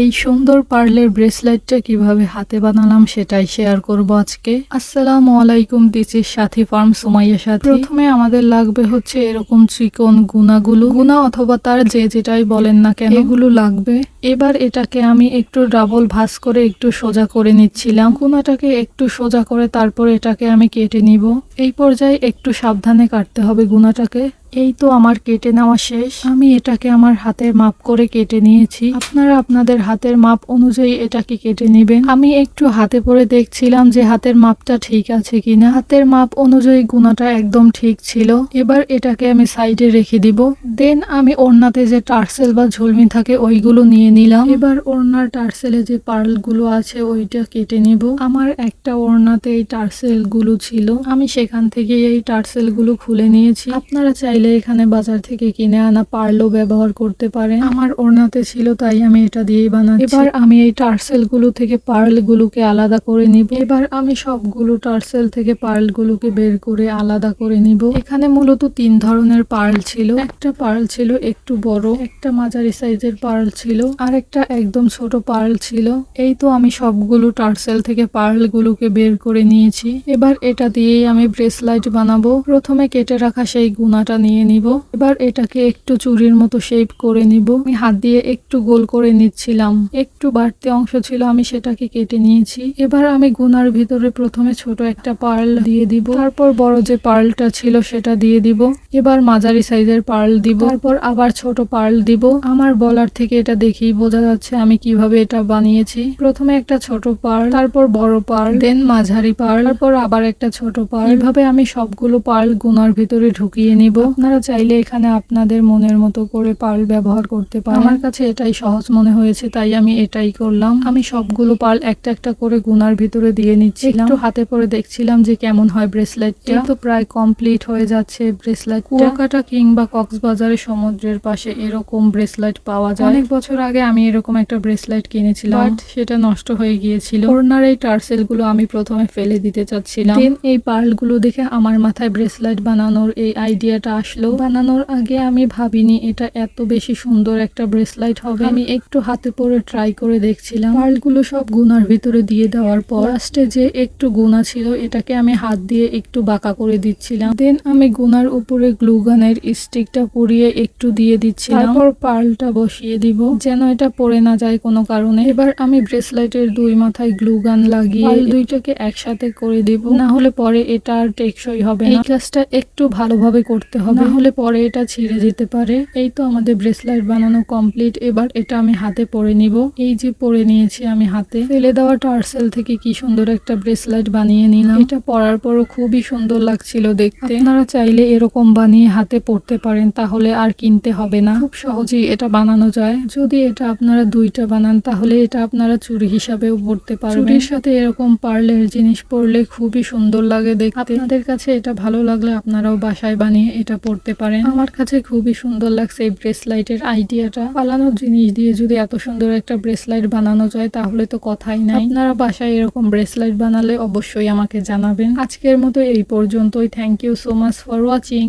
এই সুন্দর পার্লের ব্রেসলেটটা কীভাবে হাতে বানালাম সেটাই শেয়ার করব আজকে। আসসালামু আলাইকুম ইজ সাথী ফার্ম, সুমাইয়া সাথী। প্রথমে আমাদের লাগবে হচ্ছে এরকম চিকন গুনাগুলো। গুনা অথবা তার যে যেটাই বলেন না কেন, এগুলো লাগবে। এবার এটাকে আমি একটু ডাবল ভাঁজ করে একটু সোজা করে নিচ্ছিলাম। গুনাটাকে একটু সোজা করে তারপর এটাকে আমি কেটে নিব। এই পর্যায়ে একটু সাবধানে কাটতে হবে গুনাটাকে। এই তো আমার কেটে নেওয়া শেষ। আমি এটাকে আমার হাতের মাপ করে কেটে নিয়েছি। আপনারা আপনাদের হাতের মাপ অনুযায়ী এটাকে কেটে নেবেন। আমি একটু হাতে পরে দেখছিলাম যে হাতের মাপটা ঠিক আছে কিনা। হাতের মাপ অনুযায়ী গুণাটা একদম ঠিক ছিল। এবার এটাকে আমি সাইডে রেখে দিব। দেন আমি ওড়নাতে যে টার্সেল বা ঝুলমি থাকে ওইগুলো নিয়ে নিলাম। এবার ওড়নার টার্সেলে যে পার্লগুলো আছে ওইটা কেটে নিব। আমার একটা ওড়নাতে এই টার্সেলগুলো ছিল। আমি সেখান থেকে এই টার্সেলগুলো খুলে নিয়েছি। আপনারা চাইলে এখানে বাজার থেকে কিনে আনা পার্লও ব্যবহার করতে পারেন। আমার ওড়নাতে ছিল তাই আমি এটা দিয়েই বানাচ্ছি। এবার আমি এই টার্সেলগুলো থেকে পার্ল গুলোকে আলাদা করে নিব। এবার আমি সবগুলো টার্সেল থেকে পার্ল গুলোকে বের করে আলাদা করে নিব। এখানে মূলত তিন ধরনের পার্ল ছিল। একটা পার্ল ছিল একটু বড় একটা মাঝারি সাইজের পার্ল ছিল আর একটা একদম ছোট পার্ল ছিল। এই তো আমি সবগুলো টার্সেল থেকে পার্ল গুলোকে বের করে নিয়েছি। এবার এটা দিয়েই আমি ব্রেসলাইট বানাবো। প্রথমে কেটে রাখা সেই গুনাটা নিয়ে নিব। এবার এটাকে একটু চুরির মতো শেপ করে নিব। আমি হাত দিয়ে একটু গোল করে নিচ্ছিলাম। একটু বাড়তি অংশ ছিল, আমি সেটাকে কেটে নিয়েছি। এবার আমি গুনার ভিতরে প্রথমে ছোট একটা পার্ল দিয়ে দিব। তারপর বড় যে পার্লটা ছিল, সেটা দিয়ে দিব। এবার মাঝারি সাইজের পার্ল দিব। তারপর আবার ছোট পার্ল দিব। আমার বলার থেকে এটা দেখেই বোঝা যাচ্ছে আমি কীভাবে এটা বানিয়েছি। প্রথমে একটা ছোট পার্ল, তারপর বড় পার্ল, দেন মাঝারি পার্ল, তারপর আবার একটা ছোট পার্ল। এভাবে আমি সবগুলো পার্ল গুনার ভিতরে ঢুকিয়ে নিব। আপনারা চাইলে এখানে আপনাদের মনের মতো করে পার্ল ব্যবহার করতে পারেন। আমার কাছে এটাই সহজ মনে হয়েছে, তাই আমি এটাই করলাম। আমি সবগুলো পার্ল একটা একটা করে গুনার ভিতরে দিয়ে নিচ্ছিলাম। একটু হাতে পরে দেখছিলাম যে কেমন হয় ব্রেসলেটটা। তো প্রায় কমপ্লিট হয়ে যাচ্ছে ব্রেসলেট কুয়াকাটা কিংবা কক্সবাজারের সমুদ্রের পাশে এরকম ব্রেসলেট পাওয়া যায়। অনেক বছর আগে আমি এরকম একটা ব্রেসলেট কিনেছিলাম। বাট সেটা নষ্ট হয়ে গিয়েছিল। ওনার এই টার্সেলগুলো আমি প্রথমে ফেলে দিতে চাচ্ছিলাম। এই পার্লগুলো দেখে আমার মাথায় ব্রেসলেট বানানোর এই আইডিয়াটা আসলো। বানানোর আগে আমি ভাবিনি এটা এত বেশি সুন্দর একটা ব্রেসলাইট হবে। আমি একটু হাতে পরে ট্রাই করে দেখছিলাম। পার্লগুলো সব গুনার ভিতরে দিয়ে দেওয়ার পর লাস্টে যে একটু গুনা ছিল এটাকে আমি হাত দিয়ে একটু বাঁকা করে দিচ্ছিলাম। দেন আমি গুনার উপরে গ্লুগানের স্টিকটা পরিয়ে একটু দিয়ে দিচ্ছিলাম। তারপর পার্লটা বসিয়ে দিব। যেন এটা পড়ে না যায় কোনো কারণে। এবার আমি ব্রেসলাইটের দুই মাথায় গ্লুগান লাগিয়ে দুইটাকে একসাথে করে দিব। না হলে পরে এটা আর টেকসই হবে না। এই কাজটা একটু ভালোভাবে করতে হবে। না হলে পরে এটা ছিঁড়ে যেতে পারে। এই তো আমাদের ব্রেসলাইট বানানো কমপ্লিট। এবার এটা আমি হাতে পরে নিব। এই যে পরে নিয়েছি আমি হাতে। ফেলে দেওয়া টার্সেল থেকে কি সুন্দর একটা ব্রেসলাইট বানিয়ে নিলাম। এটা পরার পরও খুবই সুন্দর লাগছিল দেখতে। আপনারা চাইলে এরকম বানিয়ে হাতে পরতে পারেন তাহলে আর কিনতে হবে না। খুব সহজেই এটা বানানো যায়। যদি এটা আপনারা দুইটা বানান তাহলে এটা আপনারা চুরি হিসাবেও পরতে পারবেন। চুড়ির সাথে এরকম পার্লের জিনিস পরলে খুবই সুন্দর লাগে দেখতে। আপনাদের কাছে এটা ভালো লাগলে আপনারাও বাসায় বানিয়ে এটা পরতে পারেন। আমার কাছে খুবই সুন্দর লাগছে এই ব্রেসলাইট ব্রেসলাইটের আইডিয়াটা। পালানোর জিনিস দিয়ে যদি এত সুন্দর একটা ব্রেসলাইট বানানো যায়, তাহলে তো কথাই নাই। আপনারা বাসায় এরকম ব্রেসলাইট বানালে অবশ্যই আমাকে জানাবেন। আজকের মতো এই পর্যন্তই। Thank you so much for watching